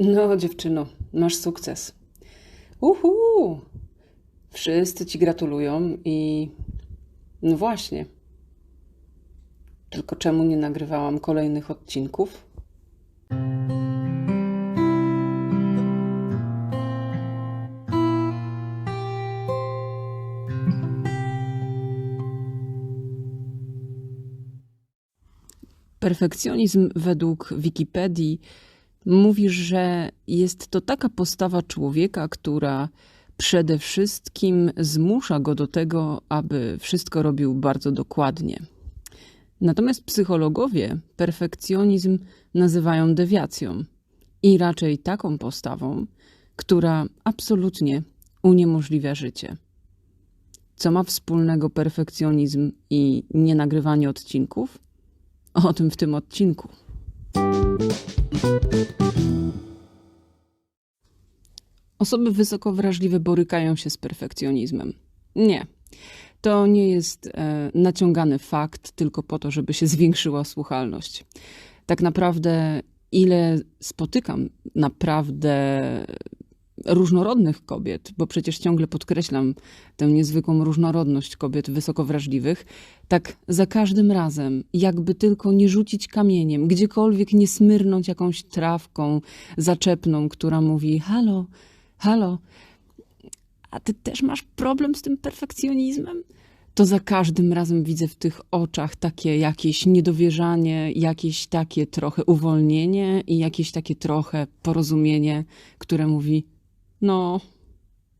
No, dziewczyno, masz sukces. Uhu! Wszyscy ci gratulują i. No właśnie. Tylko czemu nie nagrywałam kolejnych odcinków? Perfekcjonizm według Wikipedii mówi, że jest to taka postawa człowieka, która przede wszystkim zmusza go do tego, aby wszystko robił bardzo dokładnie. Natomiast psychologowie perfekcjonizm nazywają dewiacją i raczej taką postawą, która absolutnie uniemożliwia życie. Co ma wspólnego perfekcjonizm i nienagrywanie odcinków? O tym w tym odcinku. Osoby wysoko wrażliwe borykają się z perfekcjonizmem. Nie. To nie jest e, naciągany fakt tylko po to, żeby się zwiększyła słuchalność. Tak naprawdę, ile spotykam naprawdę różnorodnych kobiet, bo przecież ciągle podkreślam tę niezwykłą różnorodność kobiet wysoko wrażliwych, tak za każdym razem, jakby tylko nie rzucić kamieniem, gdziekolwiek nie smyrnąć jakąś trawką zaczepną, która mówi: Halo, halo, a ty też masz problem z tym perfekcjonizmem? To za każdym razem widzę w tych oczach takie jakieś niedowierzanie, jakieś takie trochę uwolnienie i jakieś takie trochę porozumienie, które mówi: No,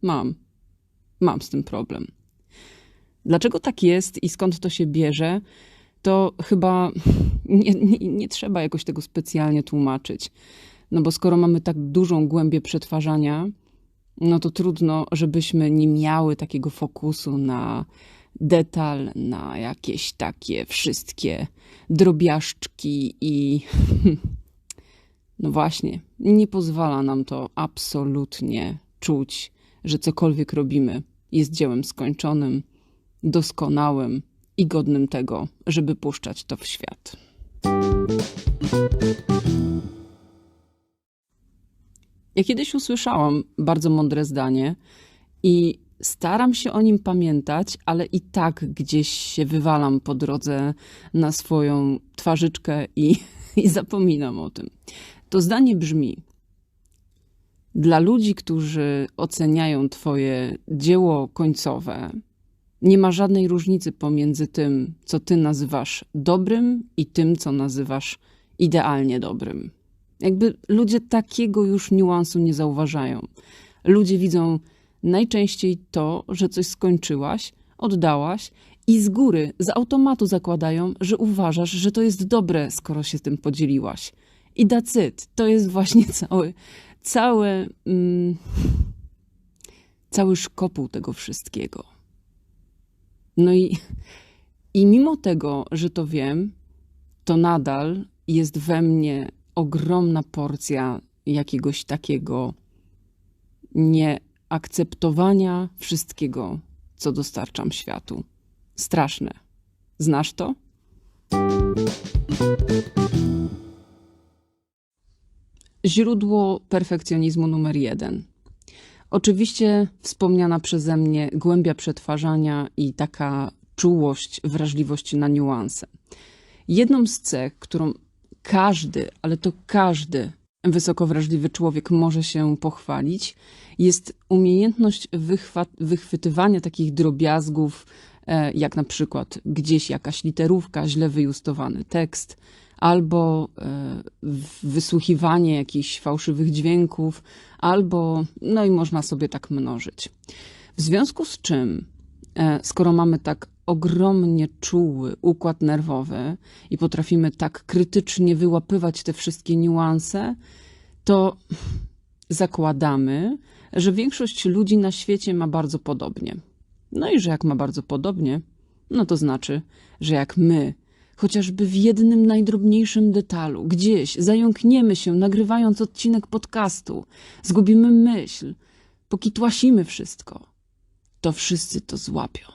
mam, mam z tym problem. Dlaczego tak jest i skąd to się bierze, to chyba nie, nie, nie trzeba jakoś tego specjalnie tłumaczyć. No bo skoro mamy tak dużą głębię przetwarzania, no to trudno, żebyśmy nie miały takiego fokusu na detal, na jakieś takie wszystkie drobiażdżki i no właśnie, nie pozwala nam to absolutnie czuć, że cokolwiek robimy jest dziełem skończonym, doskonałym i godnym tego, żeby puszczać to w świat. Ja kiedyś usłyszałam bardzo mądre zdanie i staram się o nim pamiętać, ale i tak gdzieś się wywalam po drodze na swoją twarzyczkę i, i zapominam o tym. To zdanie brzmi: Dla ludzi, którzy oceniają Twoje dzieło końcowe, nie ma żadnej różnicy pomiędzy tym, co Ty nazywasz dobrym, i tym, co nazywasz idealnie dobrym. Jakby ludzie takiego już niuansu nie zauważają. Ludzie widzą najczęściej to, że coś skończyłaś, oddałaś i z góry, z automatu zakładają, że uważasz, że to jest dobre, skoro się tym podzieliłaś. I that's it. To jest właśnie cały, cały, mm, cały szkopuł tego wszystkiego. No i, i mimo tego, że to wiem, to nadal jest we mnie ogromna porcja jakiegoś takiego nieakceptowania wszystkiego, co dostarczam światu. Straszne. Znasz to? Źródło perfekcjonizmu numer jeden. Oczywiście wspomniana przeze mnie głębia przetwarzania i taka czułość, wrażliwość na niuanse. Jedną z cech, którą każdy, ale to każdy wysoko wrażliwy człowiek może się pochwalić, jest umiejętność wychwytywania takich drobiazgów, e, jak na przykład gdzieś jakaś literówka, źle wyjustowany tekst, albo e, wysłuchiwanie jakichś fałszywych dźwięków, albo, no i można sobie tak mnożyć. W związku z czym, e, skoro mamy tak ogromnie czuły układ nerwowy i potrafimy tak krytycznie wyłapywać te wszystkie niuanse, to zakładamy, że większość ludzi na świecie ma bardzo podobnie. No i że jak ma bardzo podobnie, no to znaczy, że jak my, chociażby w jednym najdrobniejszym detalu, gdzieś zająkniemy się, nagrywając odcinek podcastu, zgubimy myśl, pokitłasimy wszystko, to wszyscy to złapią.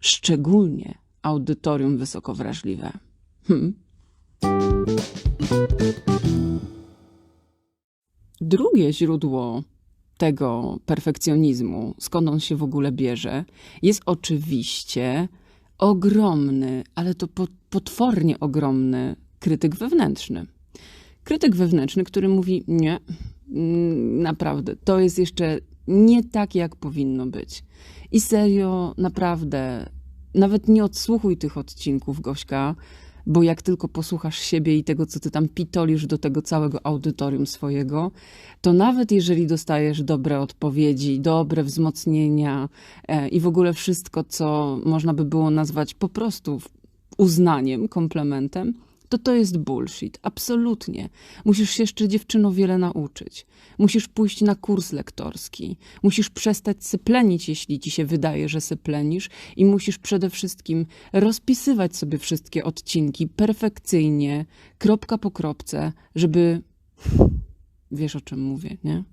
Szczególnie audytorium wysoko wrażliwe. Hmm. Drugie źródło tego perfekcjonizmu, skąd on się w ogóle bierze, jest oczywiście ogromny, ale to po- potwornie ogromny krytyk wewnętrzny. Krytyk wewnętrzny, który mówi: Nie, mm, naprawdę, to jest jeszcze nie tak, jak powinno być. I serio, naprawdę, nawet nie odsłuchuj tych odcinków, Gośka, bo jak tylko posłuchasz siebie i tego, co ty tam pitolisz do tego całego audytorium swojego, to nawet jeżeli dostajesz dobre odpowiedzi, dobre wzmocnienia e, i w ogóle wszystko, co można by było nazwać po prostu uznaniem, komplementem, to to jest bullshit. Absolutnie. Musisz się jeszcze dziewczyno wiele nauczyć. Musisz pójść na kurs lektorski. Musisz przestać syplenić, jeśli ci się wydaje, że syplenisz i musisz przede wszystkim rozpisywać sobie wszystkie odcinki perfekcyjnie, kropka po kropce, żeby wiesz o czym mówię, nie?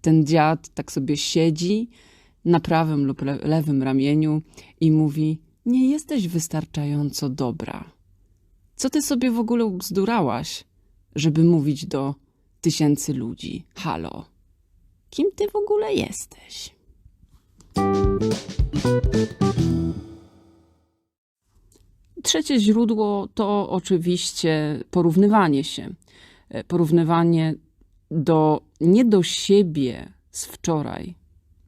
Ten dziad tak sobie siedzi na prawym lub le lewym ramieniu i mówi: Nie jesteś wystarczająco dobra. Co ty sobie w ogóle ubzdurałaś, żeby mówić do tysięcy ludzi? Halo, kim ty w ogóle jesteś? Trzecie źródło to oczywiście porównywanie się. E, Porównywanie do, nie do siebie z wczoraj,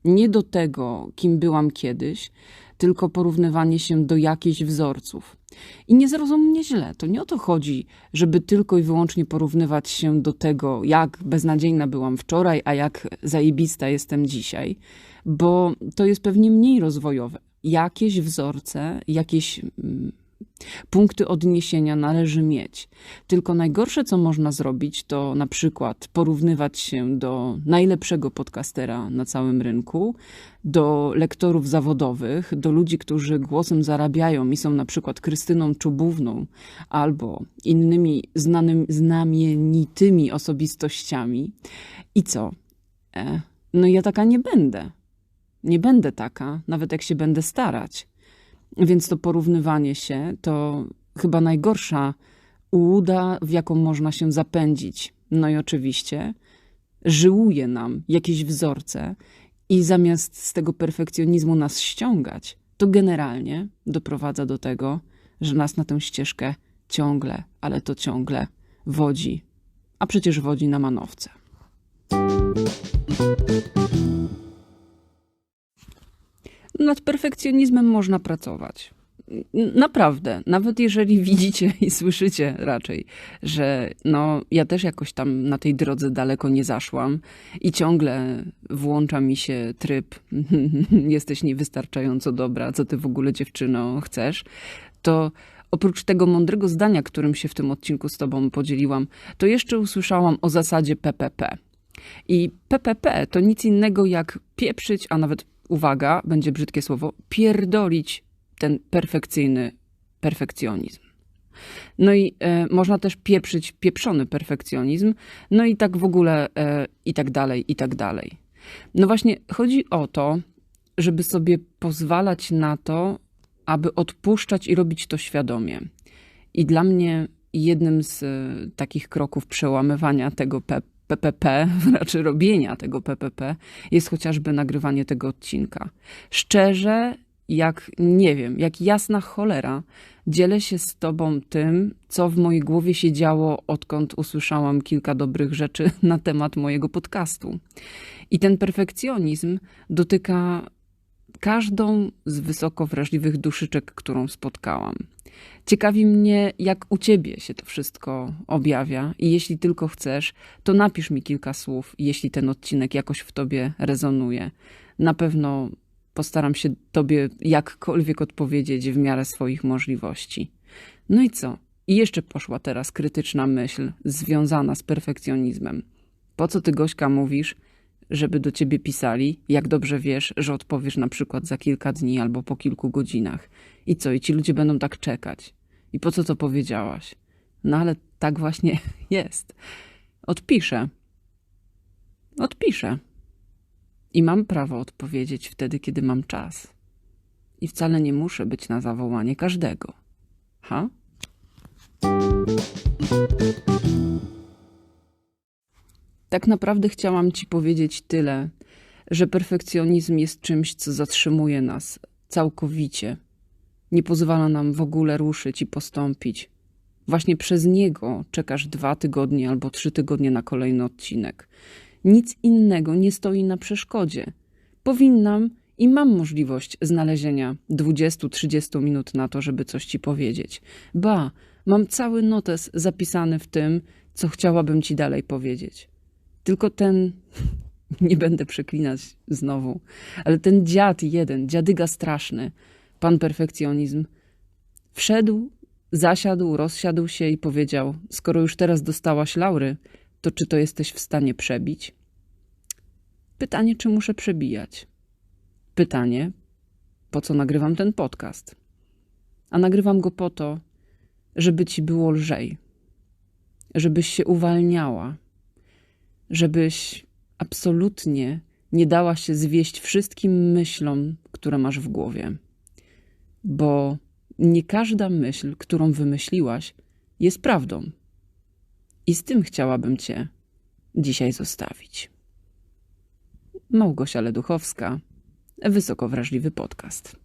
nie do tego, kim byłam kiedyś, tylko porównywanie się do jakichś wzorców. I nie zrozum mnie źle, to nie o to chodzi, żeby tylko i wyłącznie porównywać się do tego, jak beznadziejna byłam wczoraj, a jak zajebista jestem dzisiaj, bo to jest pewnie mniej rozwojowe. Jakieś wzorce, jakieś mm, punkty odniesienia należy mieć. Tylko najgorsze, co można zrobić, to na przykład porównywać się do najlepszego podcastera na całym rynku, do lektorów zawodowych, do ludzi, którzy głosem zarabiają i są na przykład Krystyną Czubówną albo innymi znanym, znamienitymi osobistościami. I co? E, no ja taka nie będę. Nie będę taka, nawet jak się będę starać. Więc to porównywanie się to chyba najgorsza ułuda, w jaką można się zapędzić. No i oczywiście żyłuje nam jakieś wzorce i zamiast z tego perfekcjonizmu nas ściągać, to generalnie doprowadza do tego, że nas na tę ścieżkę ciągle, ale to ciągle wodzi. A przecież wodzi na manowce. Nad perfekcjonizmem można pracować. Naprawdę, nawet jeżeli widzicie i słyszycie raczej, że no, ja też jakoś tam na tej drodze daleko nie zaszłam i ciągle włącza mi się tryb jesteś niewystarczająco dobra, co ty w ogóle dziewczyno chcesz, to oprócz tego mądrego zdania, którym się w tym odcinku z tobą podzieliłam, to jeszcze usłyszałam o zasadzie PPP. I PPP to nic innego jak pieprzyć, a nawet uwaga, będzie brzydkie słowo, pierdolić ten perfekcyjny perfekcjonizm. No i e, można też pieprzyć pieprzony perfekcjonizm, no i tak w ogóle, e, i tak dalej, i tak dalej. No właśnie, chodzi o to, żeby sobie pozwalać na to, aby odpuszczać i robić to świadomie. I dla mnie jednym z e, takich kroków przełamywania tego P- PPP, raczej robienia tego PPP, jest chociażby nagrywanie tego odcinka. Szczerze, jak nie wiem, jak jasna cholera, dzielę się z Tobą tym, co w mojej głowie się działo, odkąd usłyszałam kilka dobrych rzeczy na temat mojego podcastu. I ten perfekcjonizm dotyka każdą z wysoko wrażliwych duszyczek, którą spotkałam. Ciekawi mnie, jak u ciebie się to wszystko objawia, i jeśli tylko chcesz, to napisz mi kilka słów, jeśli ten odcinek jakoś w tobie rezonuje. Na pewno postaram się tobie jakkolwiek odpowiedzieć w miarę swoich możliwości. No i co? I jeszcze poszła teraz krytyczna myśl związana z perfekcjonizmem. Po co ty, Gośka, mówisz, żeby do ciebie pisali, jak dobrze wiesz, że odpowiesz na przykład za kilka dni albo po kilku godzinach. I co, i ci ludzie będą tak czekać. I po co to powiedziałaś? No ale tak właśnie jest. Odpiszę. Odpiszę. I mam prawo odpowiedzieć wtedy, kiedy mam czas. I wcale nie muszę być na zawołanie każdego. Ha? Tak naprawdę chciałam Ci powiedzieć tyle, że perfekcjonizm jest czymś, co zatrzymuje nas całkowicie. Nie pozwala nam w ogóle ruszyć i postąpić. Właśnie przez niego czekasz dwa tygodnie albo trzy tygodnie na kolejny odcinek. Nic innego nie stoi na przeszkodzie. Powinnam i mam możliwość znalezienia 20-30 minut na to, żeby coś ci powiedzieć. Ba, mam cały notes zapisany w tym, co chciałabym ci dalej powiedzieć. Tylko ten, nie będę przeklinać znowu, ale ten dziad jeden, dziadyga straszny, pan perfekcjonizm, wszedł, zasiadł, rozsiadł się i powiedział: Skoro już teraz dostałaś laury, to czy to jesteś w stanie przebić? Pytanie, czy muszę przebijać? Pytanie, po co nagrywam ten podcast? A nagrywam go po to, żeby ci było lżej, żebyś się uwalniała, żebyś absolutnie nie dała się zwieść wszystkim myślom, które masz w głowie. Bo nie każda myśl, którą wymyśliłaś, jest prawdą. I z tym chciałabym Cię dzisiaj zostawić. Małgosia Leduchowska, wysoko wrażliwy podcast.